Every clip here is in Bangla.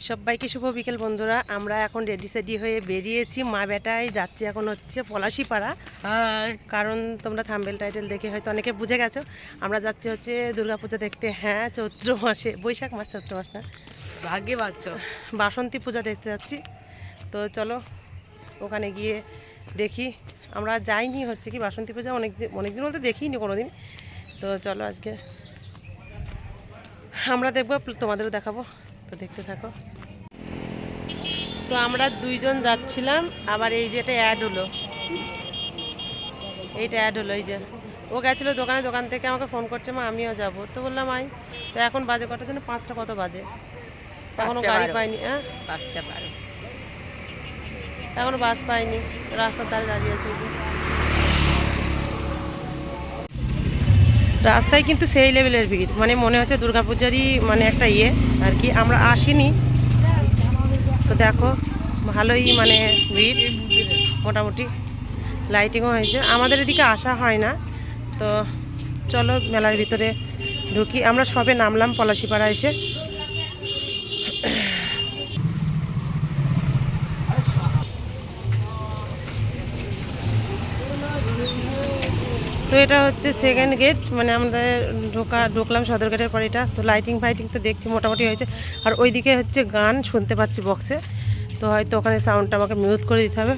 সবাইকে শুভ বিকেল বন্ধুরা। আমরা এখন রেডি সেডি হয়ে বেরিয়েছি। মা বেটায় যাচ্ছি এখন হচ্ছে পলাশিপাড়া। কারণ তোমরা থাম্বেল টাইটেল দেখে হয়তো অনেকে বুঝে গেছো। আমরা যাচ্ছি হচ্ছে দুর্গাপূজা দেখতে। হ্যাঁ চৈত্র মাসে বৈশাখ মাস চৈত্র মাস না? ভাগ্যে বাচ্চ বাসন্তী পূজা দেখতে যাচ্ছি। তো চলো ওখানে গিয়ে দেখি। আমরা যাইনি হচ্ছে কি বাসন্তী পূজা অনেক দিন অনেক দিন বলতে দেখিনি কোনো দিন তো চলো আজকে আমরা দেখব তোমাদেরও দেখাবো। তো দেখতে থাকো। তো আমরা দুইজন যাচ্ছিলাম আবার এই যে এটা অ্যাড হলো। এইটা অ্যাড হলো এই যে। ও গেছিল দোকানে দোকান থেকে আমাকে ফোন করছে মা আমিও যাব। তো বললাম আই তো এখন বাজে কটার জন্য পাঁচটা কত বাজে? এখনও গাড়ি। পাইনি হ্যাঁ? পাঁচটা বারো। এখনও বাস পাইনি রাস্তার ধারে দাঁড়িয়ে আছে। রাস্তায় কিন্তু সেই লেভেলের ভিড়। মানে মনে হচ্ছে দুর্গাপূজারই মানে একটা ইয়ে আর কি। আমরা আসিনি। তো দেখো, ভালোই মানে ভিড়। মোটামুটি লাইটিংও হয়েছে। আমাদের এদিকে আসা হয় না। তো চলো মেলার ভিতরে ঢুকি। আমরা সবে নামলাম পলাশিপাড়া এসে। তো এটা হচ্ছে সেকেন্ড গেট মানে আমরা ঢোকা, ঢুকলাম সদর গেটের পর এটা। তো লাইটিং ফাইটিং তো দেখছি, মোটামুটি হয়েছে। আর ওইদিকে হচ্ছে গান শুনতে পাচ্ছি বক্সে তো হয়তো ওখানে সাউন্ডটা আমাকে মিউট করে দিতে হবে।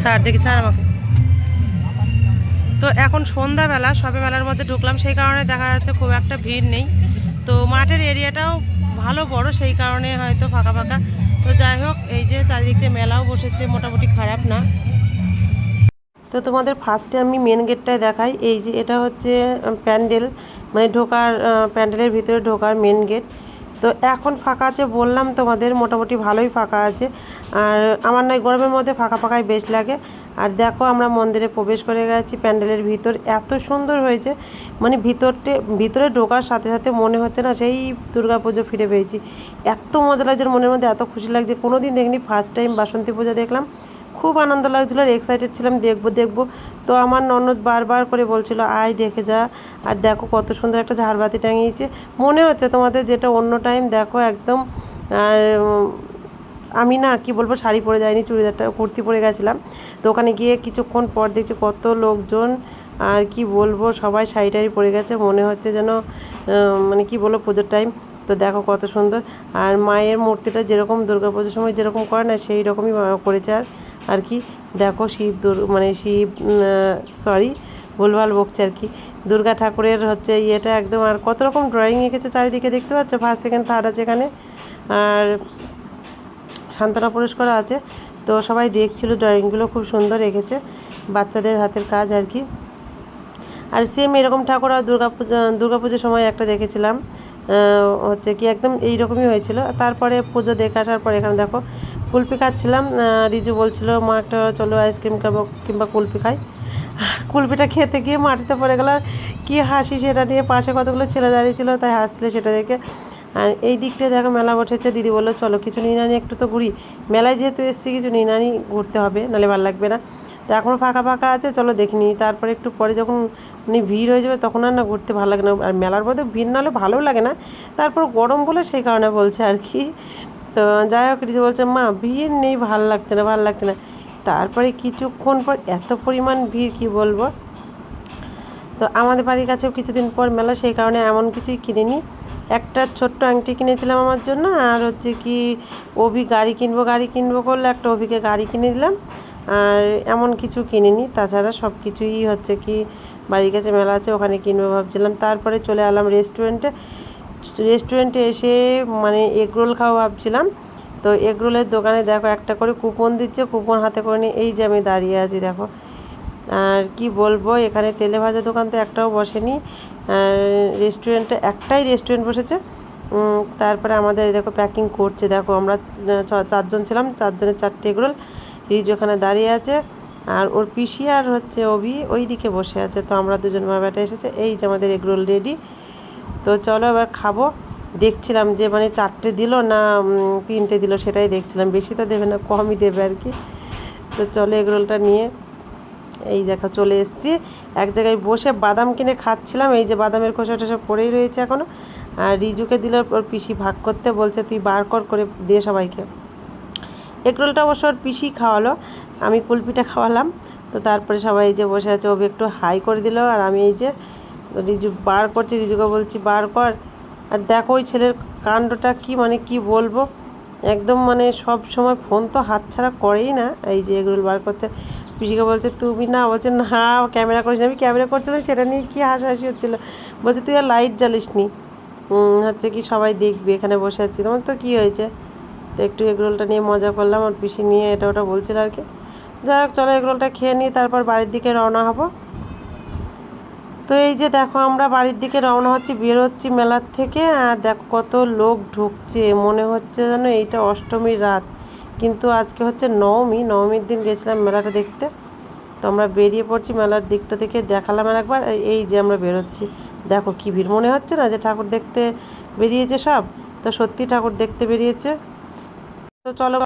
ছাড়, দেখি, ছাড় আমাকে। তো এখন সন্ধ্যাবেলা সবে মেলার মধ্যে ঢুকলাম। সেই কারণে দেখা যাচ্ছে খুব একটা ভিড় নেই। তো মাঠের এরিয়াটাও ভালো বড়, সেই কারণে হয়তো ফাঁকা ফাঁকা। তো যাই হোক, এই যে চারিদিকে মেলাও বসেছে, মোটামুটি খারাপ না। তো তোমাদের ফার্স্টে আমি মেন গেটটায় দেখাই। এই যে এটা হচ্ছে প্যান্ডেল। মানে ঢোকার প্যান্ডেলের ভিতরে ঢোকার মেন গেট তো এখন ফাঁকা আছে বললাম তোমাদের, মোটামুটি ভালোই ফাঁকা আছে। আর আমার নয়, গরমের মধ্যে ফাঁকা ফাঁকাই বেশ লাগে। আর দেখো আমরা মন্দিরে প্রবেশ করে গেছি প্যান্ডেলের ভিতর। এত সুন্দর হয়েছে। মানে ভিতরতে ভিতরে ঢোকার সাথে সাথে মনে হচ্ছে না সেই দুর্গাপুজো ফিরে পেয়েছি। এত মজা লাগছে, মনের মধ্যে এত খুশি লাগছে। কোনো দিন দেখিনি ফার্স্ট টাইম বাসন্তী পূজা দেখলাম। খুব আনন্দ লাগছিল আর এক্সাইটেড ছিলাম, দেখব দেখব। তো আমার ননদ বারবার করে বলছিল, আয়, দেখে যা। আর দেখো কত সুন্দর একটা ঝাড়বাতি টাঙিয়েছে। মনে হচ্ছে তোমাদের যেটা অন্য টাইম দেখো একদম, আর, আমি না কি বলব, শাড়ি পরে যাইনি, চুড়িদারটা, কুর্তি পরে গেছিলাম। তো ওখানে গিয়ে কিছুক্ষণ পর দেখছি কত লোকজন, আর কি বলব, সবাই শাড়ি টাড়ি পরে গেছে। মনে হচ্ছে যেন মানে কি বলব, পুজোর টাইম তো দেখো কত সুন্দর। আর মায়ের মূর্তিটা যেরকম দুর্গা পুজোর সময় যেরকম করে না সেই রকমই করেছে আর আর কি, দেখো শিব মানে শিব সরি ভুলভাল বকছে আর কি। দুর্গা ঠাকুরের হচ্ছে ইয়েটা একদম আর কত রকম ড্রয়িং এঁকেছে চারিদিকে দেখতে পাচ্ছ? ফার্স্ট সেকেন্ড থার্ড আছে এখানে। আর সান্ত্বনা পুরস্কার আছে। তো সবাই দেখছিল ড্রয়িংগুলো খুব সুন্দর এঁকেছে বাচ্চাদের হাতের কাজ আর কি। আর সেম এরকম ঠাকুর আর দুর্গা পূজা, দুর্গা পুজোর সময় একটা দেখেছিলাম হচ্ছে কি একদম এইরকমই হয়েছিল। তারপরে পুজো দেখে আসার পর এখানে দেখো কুলপি খাচ্ছিলাম রিজু বলছিল, মা, একটা চলো আইসক্রিম খাব কিংবা কুলপি খাই। কুলপিটা খেতে গিয়ে মাটিতে পড়ে গেল, আর কি হাসি সেটা নিয়ে পাশে কতগুলো ছেলে দাঁড়িয়েছিল, তাই হাসছিল সেটা দেখে। আর এই দিকটা দেখো, মেলা বসেছে, দিদি বলল, চলো, কিছু নিয়ে নানি, একটু তো ঘুরি। মেলায় যেহেতু এসছি, কিছু নিয়ে নানি, ঘুরতে হবে, নাহলে ভালো লাগবে না। তো এখনও ফাঁকা ফাঁকা আছে, চলো দেখে নিই। তারপরে একটু পরে যখন মানে ভিড় হয়ে যাবে, তখন আর না ঘুরতে ভালো লাগে না। আর মেলার মধ্যে ভিড় না হলে ভালোও লাগে না। তারপর গরম বলে সেই কারণে বলছে আর কি। তো যাই হোক রিজু বলছে, মা, ভিড় নেই, ভালো লাগছে না, ভালো লাগছে না। তারপরে কিছুক্ষণ পর এত পরিমাণ ভিড়, কি বলব? তো আমাদের বাড়ির কাছেও কিছুদিন পর মেলা, সেই কারণে এমন কিছুই কিনিনি। একটা ছোট্ট আংটি কিনেছিলাম আমার জন্য, আর হচ্ছে কি, অভি গাড়ি কিনবো গাড়ি কিনবো করলে একটা অভিকে গাড়ি কিনে দিলাম, আর এমন কিছু কিনিনি। তাছাড়া সব কিছুই হচ্ছে কি, বাড়ির কাছে মেলা আছে, ওখানে কিনবো ভাবছিলাম। তারপরে চলে এলাম রেস্টুরেন্টে রেস্টুরেন্টে এসে মানে এগরোল খাওয়া ভাবছিলাম। তো এগরোলের দোকানে দেখো একটা করে কুপন দিচ্ছে, কুপন হাতে করে নিয়ে এই যে আমি দাঁড়িয়ে আছি দেখো। আর কি বলব, এখানে তেলে ভাজা দোকান তো একটাও বসেনি। রেস্টুরেন্টে একটাই রেস্টুরেন্ট বসেছে। তারপরে আমাদের দেখো প্যাকিং করছে। দেখো আমরা চারজন ছিলাম, চারজনের চারটে এগরোল রিজ ওখানে দাঁড়িয়ে আছে। আর ওর পিসি আর হচ্ছে অভি ওই দিকে বসে আছে। তো আমরা দুজন মা বেটা এসেছে, এই যে আমাদের এগরোল রেডি। তো চলো এবার খাব। দেখছিলাম যে মানে চারটে দিল না তিনটে দিল সেটাই দেখছিলাম। বেশি তো দেবে না, কমই দেবে আর কি। তো চলো এগরোলটা নিয়ে এই দেখো চলে এসেছি। এক জায়গায় বসে বাদাম কিনে খাচ্ছিলাম। এই যে বাদামের খোসা টোসা পড়েই রয়েছে এখনও আর রিজুকে দিল ওর পিসি ভাগ করতে, বলছে তুই বার কর করে দিয়ে সবাইকে। এগরোলটা অবশ্য ওর পিসি খাওয়ালো। আমি কুলপিটা খাওয়ালাম। তো তারপরে সবাই যে বসে আছে, ও একটু হাই করে দিল। আর আমি এই যে রিজু বার করছি, রিজুকে বলছি, বার কর। আর দেখো ওই ছেলের কাণ্ডটা কি মানে কি বলব? একদম মানে সব সময় ফোন তো হাতছাড়া করেই না, এই যে এগুলো বার করছে। পিসিকে বলছে, তুমি না, বলছে, না, ক্যামেরা করিস আমি ক্যামেরা করছিলাম, সেটা নিয়ে কি হাসাহাসি হচ্ছিল? বলছে, তুই আর লাইট জ্বালিস নি হচ্ছে কি সবাই দেখবি এখানে বসে আছি। তোমার তো কী হয়েছে? তো একটু এগরোলটা নিয়ে মজা করলাম, আর পিসি নিয়ে এটা ওটা বলছিল আর কি। যাই হোক, চলো এগরোলটা খেয়ে নিই, তারপর বাড়ির দিকে রওনা হব। তো এই যে দেখো, আমরা বাড়ির দিকে রওনা হচ্ছি, বেরোচ্ছি মেলার থেকে, আর দেখো কত লোক ঢুকছে। মনে হচ্ছে যেন এইটা অষ্টমীর রাত। কিন্তু আজকে হচ্ছে নবমী, নবমীর দিন গেছিলাম মেলাটা দেখতে। তো আমরা বেরিয়ে পড়ছি মেলার দিকটা থেকে দেখালাম আর একবার এই যে আমরা বেরোচ্ছি। দেখো কি ভিড়। মনে হচ্ছে না যে ঠাকুর দেখতে বেরিয়েছে সব? তো সত্যি ঠাকুর দেখতে বেরিয়েছে। তো চলো